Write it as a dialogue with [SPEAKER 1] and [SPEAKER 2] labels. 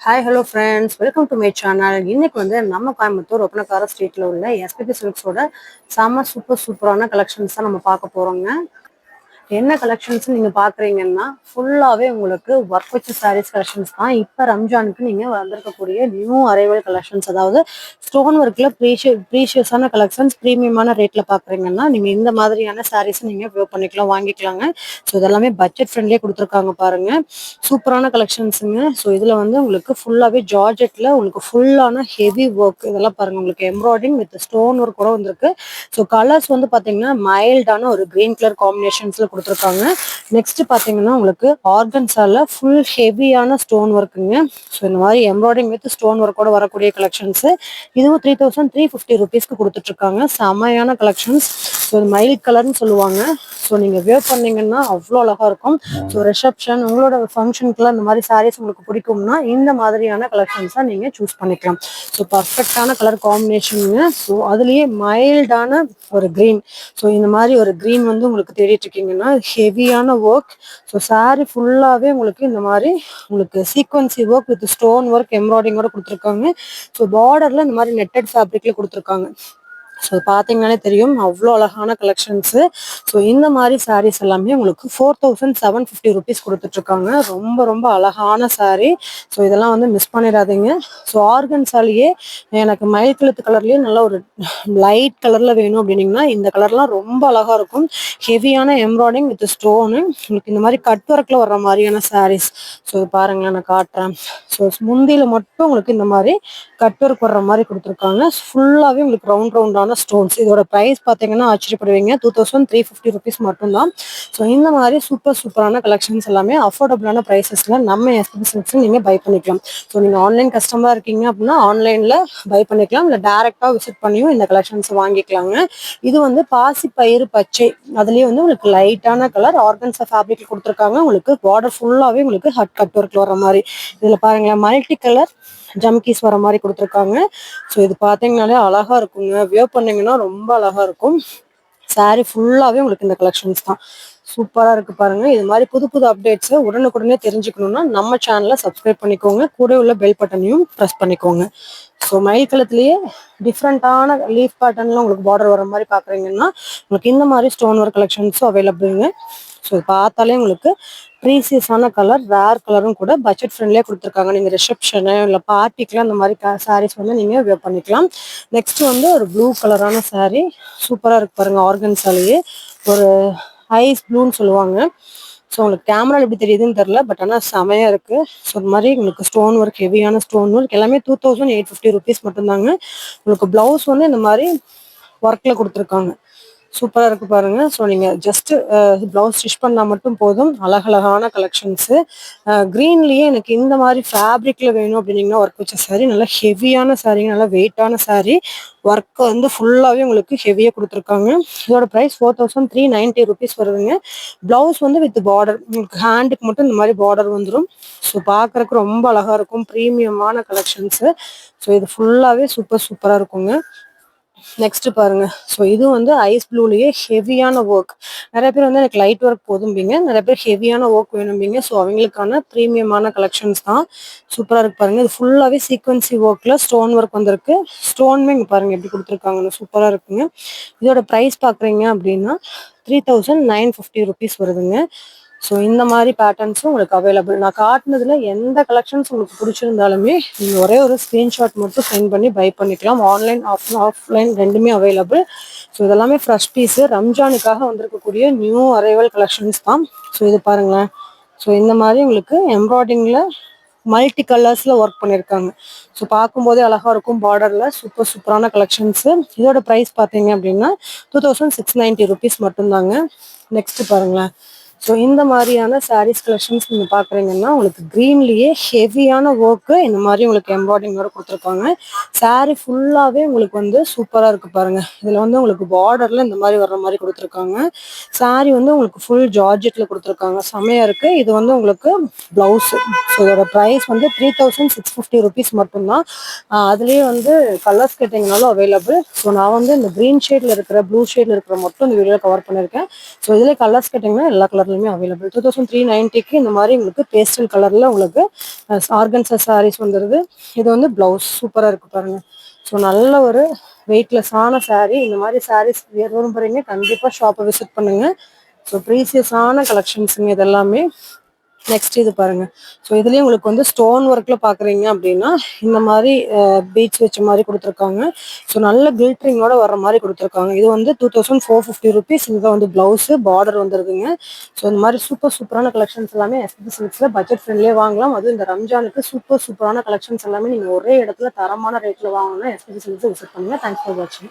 [SPEAKER 1] Hi hello friends welcome to my channel இன்னைக்கு வந்து நம்ம கோயம்புத்தூர் ஒப்பனக்கார ஸ்ட்ரீட்ல உள்ள எஸ்பிபி சில்க்ஸோட செம்ம சூப்பர் சூப்பரான கலெக்ஷன்ஸ் தான் நம்ம பார்க்க போறோங்க. என்ன கலெக்ஷன்ஸ் நீங்க பாக்குறீங்கன்னா ஃபுல்லாவே உங்களுக்கு ஒர்க் வச்ச சாரீஸ் கலெக்ஷன்ஸ் தான். இப்ப ரம்ஜானுக்கு நீங்க வந்திருக்கக்கூடிய நியூ அரைவல் கலெக்ஷன்ஸ் அதாவது ஸ்டோன் ஒர்க்ல ப்ரீஷிய ப்ரீஷியஸான கலெக்ஷன்ஸ் ப்ரீமியமான ரேட்ல பாக்குறீங்கன்னா நீங்க இந்த மாதிரியான சாரீஸ் நீங்க வியூ பண்ணிக்கலாம் வாங்கிக்கலாங்க. ஸோ இதெல்லாமே பட்ஜெட் ஃப்ரெண்ட்லியே கொடுத்துருக்காங்க பாருங்க. சூப்பரான கலெக்ஷன்ஸுங்க ஸோ இதுல வந்து உங்களுக்கு ஃபுல்லாவே ஜார்ஜெட்ல உங்களுக்கு ஃபுல்லான ஹெவி ஒர்க் இதெல்லாம் பாருங்க. உங்களுக்கு எம்ப்ராய்டிங் வித் ஸ்டோன் ஒர்க் கூட வந்திருக்கு. ஸோ கலர்ஸ் வந்து பாத்தீங்கன்னா மைல்டான ஒரு கிரீன் கலர் காம்பினேஷன்ஸ்ல கொடுத்துருக்காங்க. நெக்ஸ்ட் பாத்தீங்கன்னா உங்களுக்கு ஆர்கன்ஸால ஃபுல் ஹெவியான ஸ்டோன் ஒர்க்குங்க ஸோ இந்த மாதிரி எம்ப்ராய்டிங் வித் ஸ்டோன் ஒர்க்கோட வரக்கூடிய கலெக்ஷன்ஸ் இதுவும் த்ரீ தௌசண்ட் த்ரீ ஃபிஃப்டி ருபீஸ்க்கு கொடுத்துட்ருக்காங்க செமையான கலெக்ஷன்ஸ் ஸோ இது மயில் கலர்னு சொல்லுவாங்க. ஸோ நீங்கள் வேர் பண்ணீங்கன்னா அவ்வளோ அழகாக இருக்கும். ஸோ ரிசப்ஷன் உங்களோட ஃபங்க்ஷனுக்குலாம் இந்த மாதிரி சாரீஸ் உங்களுக்கு பிடிக்கும்னா இந்த மாதிரியான கலெக்ஷன்ஸாக நீங்கள் சூஸ் பண்ணிக்கலாம். ஸோ பர்ஃபெக்டான கலர் காம்பினேஷனுங்க ஸோ அதுலேயே மைல்டான ஒரு க்ரீன் ஸோ இந்த மாதிரி ஒரு க்ரீன் வந்து உங்களுக்கு தேடிட்டு இருக்கீங்கன்னா ஹெவியான ஒர்க் ஸோ சாரீ ஃபுல்லாகவே உங்களுக்கு இந்த மாதிரி உங்களுக்கு sequence work with stone work எம்ப்ராய்டிங்கோட கொடுத்துருக்காங்க. ஸோ பார்டரில் இந்த மாதிரி நெட்டட் ஃபேப்ரிக்ல கொடுத்துருக்காங்க. ஸோ பார்த்தீங்கன்னாலே தெரியும். அவ்வளோ அழகான கலெக்ஷன்ஸு ஸோ இந்த மாதிரி சாரீஸ் எல்லாமே உங்களுக்கு four thousand seven fifty rupees கொடுத்துட்ருக்காங்க. ரொம்ப ரொம்ப அழகான சாரீ ஸோ இதெல்லாம் வந்து மிஸ் பண்ணிடாதீங்க. ஸோ ஆர்கன்ஸாலேயே எனக்கு மயில் கழுத்து கலர்லேயே நல்ல ஒரு லைட் கலரில் வேணும் அப்படின்னீங்கன்னா இந்த கலர்லாம் ரொம்ப அழகாக இருக்கும். ஹெவியான எம்ப்ராய்டிங் வித் ஸ்டோனு உங்களுக்கு இந்த மாதிரி கட் ஒர்க்கில் வர்ற மாதிரியான சாரீஸ் ஸோ பாருங்களேன் நான் காட்டுறேன். ஸோ முந்தியில் மட்டும் உங்களுக்கு இந்த மாதிரி கட் ஒர்க் வர்ற மாதிரி கொடுத்துருக்காங்க. ஃபுல்லாகவே உங்களுக்கு ரவுண்ட் ரவுண்டான ஸ்டோன்ஸ் இதோட ப்ரைஸ் பார்த்தீங்கன்னா ஆச்சரியப்படுவீங்க. Two thousand three fifty rupees மட்டும்தான். ஸோ இந்த மாதிரி சூப்பர் சூப்பரான கலெக்ஷன்ஸ் எல்லாமே அஃபோர்டபுளான ப்ரைஸஸில் நம்ம எஸ்பி சில்க்ஸில் நீங்கள் பை பண்ணிக்கலாம். ஸோ நீங்கள் ஆன்லைன் கஸ்டமராக இருக்கீங்க அப்படின்னா ஆன்லைனில் பை பண்ணிக்கலாம். இல்லை டேரெக்டாக விசிட் பண்ணியும் இந்த கலெக்ஷன்ஸ் வாங்கிக்கலாங்க. இது வந்து பாசி பயிறு பச்சை. அதுலேயே வந்து உங்களுக்கு லைட்டான கலர் ஆர்கன்ஸ் ஃபேப்ரிக் கொடுத்துருக்காங்க. உங்களுக்கு பார்டர் ஃபுல்லாகவே உங்களுக்கு ஹட் கட் ஒர்க்கில் வர மாதிரி. இதில் பாருங்களேன் மல்டி கலர் ஜம்கீஸ் வர மாதிரி கொடுத்துருக்காங்க. ஸோ இது பார்த்தீங்கனாலே அழகா இருக்குங்க. வியர் பண்ணீங்கன்னா ரொம்ப அழகா இருக்கும். சாரி ஃபுல்லாகவே உங்களுக்கு இந்த கலெக்ஷன்ஸ் தான். சூப்பராக இருக்கு பாருங்க. இது மாதிரி புது புது அப்டேட்ஸை உடனுக்குடனே தெரிஞ்சுக்கணும்னா நம்ம சேனலை சப்ஸ்கிரைப் பண்ணிக்கோங்க. கூட உள்ள பெல் பட்டனையும் ப்ரெஸ் பண்ணிக்கோங்க. ஸோ மயில் கலத்துலேயே டிஃப்ரெண்ட்டான லீஃப் பேட்டர்னில் உங்களுக்கு பார்டர் வர மாதிரி பார்க்குறீங்கன்னா உங்களுக்கு இந்த மாதிரி ஸ்டோன் ஒர்க் கலெக்ஷன்ஸும் அவைலபிளுங்க ஸோ பார்த்தாலே உங்களுக்கு ப்ரீசியஸான கலர் ரேர் கலரும் கூட பட்ஜெட் ஃப்ரெண்ட்லேயே கொடுத்துருக்காங்க. நீங்கள் ரிசப்ஷனு இல்லை பார்ட்டிக்கெலாம் அந்த மாதிரி சாரீஸ் வந்து நீங்கள் வியர் பண்ணிக்கலாம். நெக்ஸ்ட் வந்து ஒரு ப்ளூ கலரான சாரீ சூப்பராக இருக்கு ஆர்கன் ஆர்கன்ஸாலேயே ஒரு ஐஸ் ப்ளூன்னு சொல்லுவாங்க. ஸோ உங்களுக்கு கேமரா எப்படி தெரியுதுன்னு தெரில பட் ஆனால் செமையாக இருக்குது ஸோ இந்த மாதிரி உங்களுக்கு ஸ்டோன் ஒர்க் ஹெவியான ஸ்டோன் ஒர்க் எல்லாமே two thousand eight fifty rupees மட்டும்தாங்க. உங்களுக்கு ப்ளவுஸ் வந்து இந்த மாதிரி ஒர்க்கில் கொடுத்துருக்காங்க. சூப்பராக இருக்குது பாருங்க. ஸோ நீங்கள் ஜஸ்ட்டு ப்ளவுஸ் ஸ்டிச் பண்ணால் மட்டும் போதும். அழகழகான கலெக்ஷன்ஸு க்ரீன்லேயே எனக்கு இந்த மாதிரி ஃபேப்ரிக்கில் வேணும் அப்படின்னீங்கன்னா ஒர்க் வச்ச சாரீ நல்லா ஹெவியான சாரீங்க நல்லா வெயிட்டான சாரீ ஒர்க் வந்து ஃபுல்லாகவே உங்களுக்கு ஹெவியாக கொடுத்துருக்காங்க. இதோட price four thousand three ninety rupees வருதுங்க. ப்ளவுஸ் வந்து வித் பார்டர் உங்களுக்கு ஹேண்டுக்கு மட்டும் இந்த மாதிரி பார்டர் வந்துடும் ஸோ பார்க்குறக்கு ரொம்ப அழகாக இருக்கும். ப்ரீமியமான கலெக்ஷன்ஸு ஸோ இது ஃபுல்லாகவே சூப்பர் சூப்பராக இருக்குங்க. நெக்ஸ்ட் பாருங்க. ஸோ இது வந்து ஐஸ் ப்ளூலேயே ஹெவியான ஒர்க் நிறைய பேர் வந்து எனக்கு லைட் ஒர்க் போதும்பீங்க நிறைய பேர் ஹெவியான ஒர்க் வேணும்பீங்க ஸோ அவங்களுக்கான ப்ரீமியமான கலெக்ஷன்ஸ் தான் சூப்பராக இருக்கு பாருங்க. இது ஃபுல்லாகவே சீக்வன்சி ஒர்க்ல ஸ்டோன் ஒர்க் வந்திருக்கு. ஸ்டோனுமே இங்கே பாருங்க எப்படி கொடுத்துருக்காங்கன்னு சூப்பராக இருக்குங்க. இதோட ப்ரைஸ் பார்க்குறீங்க அப்படின்னா three thousand nine fifty rupees வருதுங்க. ஸோ இந்த மாதிரி பேட்டர்ன்ஸும் உங்களுக்கு அவைலபிள் நான் காட்டினதுல எந்த கலெக்ஷன்ஸ் உங்களுக்கு பிடிச்சிருந்தாலுமே நீங்கள் ஒரே ஒரு ஸ்க்ரீன்ஷாட் மட்டும் சென்ட் பண்ணி பை பண்ணிக்கலாம். ஆன்லைன் ஆஃப் ஆஃப்லைன் ரெண்டுமே அவைலபிள் ஸோ இதெல்லாமே ஃப்ரெஷ் பீஸு ரம்ஜானுக்காக வந்திருக்கக்கூடிய நியூ அரைவல் கலெக்ஷன்ஸ் தான். ஸோ இது பாருங்களேன். ஸோ இந்த மாதிரி உங்களுக்கு எம்ப்ராய்டிங்கில் மல்டி கலர்ஸில் ஒர்க் பண்ணியிருக்காங்க ஸோ பார்க்கும்போதே அழகாக இருக்கும் பார்டரில் சூப்பர் சூப்பரான கலெக்ஷன்ஸு இதோட ப்ரைஸ் பார்த்தீங்க அப்படின்னா two thousand six ninety rupees மட்டும்தாங்க. நெக்ஸ்ட் பாருங்களேன். ஸோ இந்த மாதிரியான சாரீஸ் கலெக்ஷன்ஸ் நீங்கள் பார்க்குறீங்கன்னா உங்களுக்கு க்ரீன்லேயே ஹெவியான ஒர்க்கு இந்த மாதிரி உங்களுக்கு எம்ப்ராய்டிங்கோட கொடுத்துருக்காங்க. சாரீ ஃபுல்லாகவே உங்களுக்கு வந்து சூப்பராக இருக்குது பாருங்கள் இதில் வந்து உங்களுக்கு பார்டரில் இந்த மாதிரி வர்ற மாதிரி கொடுத்துருக்காங்க. சாரீ வந்து உங்களுக்கு ஃபுல் ஜார்ஜெட்டில் கொடுத்துருக்காங்க. செமையாக இருக்குது இது வந்து உங்களுக்கு ப்ளவுஸு ஸோ இதோட ப்ரைஸ் வந்து three thousand six fifty rupees மட்டும்தான். அதுலேயே வந்து கலர்ஸ் கேட்டிங்கனாலும் அவைலபிள் ஸோ நான் வந்து இந்த க்ரீன் ஷேடில் இருக்கிற ப்ளூ ஷேடில் இருக்கிற மட்டும் இந்த வீடியோவில் கவர் பண்ணியிருக்கேன். ஸோ இதில் கலர்ஸ் கேட்டிங்கன்னா எல்லா கலர் கலர்லையுமே அவைலபிள் டூ தௌசண்ட் த்ரீ நைன்ட்டிக்கு இந்த மாதிரி உங்களுக்கு பேஸ்டல் கலரில் உங்களுக்கு ஆர்கன்சா சாரீஸ் வந்துடுது இது வந்து ப்ளவுஸ் சூப்பராக இருக்கு பாருங்கள் ஸோ நல்ல ஒரு வெயிட்லெஸ்ஸான சாரீ இந்த மாதிரி சாரீஸ் போகிறீங்க கண்டிப்பாக ஷாப்பை விசிட் பண்ணுங்க. ஸோ ப்ரீசியஸான கலெக்ஷன்ஸுங்க இதெல்லாமே நெக்ஸ்ட் இது பாருங்க. ஸோ இதுலேயும் உங்களுக்கு வந்து ஸ்டோன் ஒர்க்கில் பார்க்குறீங்க அப்படின்னா இந்த மாதிரி பீச் வச்ச மாதிரி கொடுத்துருக்காங்க. ஸோ நல்ல கில்ட்ரிங்கோட வர மாதிரி கொடுத்துருக்காங்க. இது வந்து two thousand four fifty rupees இதுதான் வந்து ப்ளவுஸு பார்டர் வந்துருதுங்க ஸோ இந்த மாதிரி சூப்பர் சூப்பரான கலெக்ஷன்ஸ் எல்லாமே எஸ்பி சில்க்ஸில் பட்ஜெட் ஃப்ரெண்ட்லேயே வாங்கலாம். அதுவும் இந்த ரம்ஜானுக்கு சூப்பர் சூப்பரான கலெக்ஷன்ஸ் எல்லாமே நீங்கள் ஒரே இடத்துல தரமான ரேட்டில் வாங்கணும்னா எஸ்பி சில்க்ஸை விசிட் பண்ணுங்க. தேங்க்ஸ் ஃபார் வாட்சிங்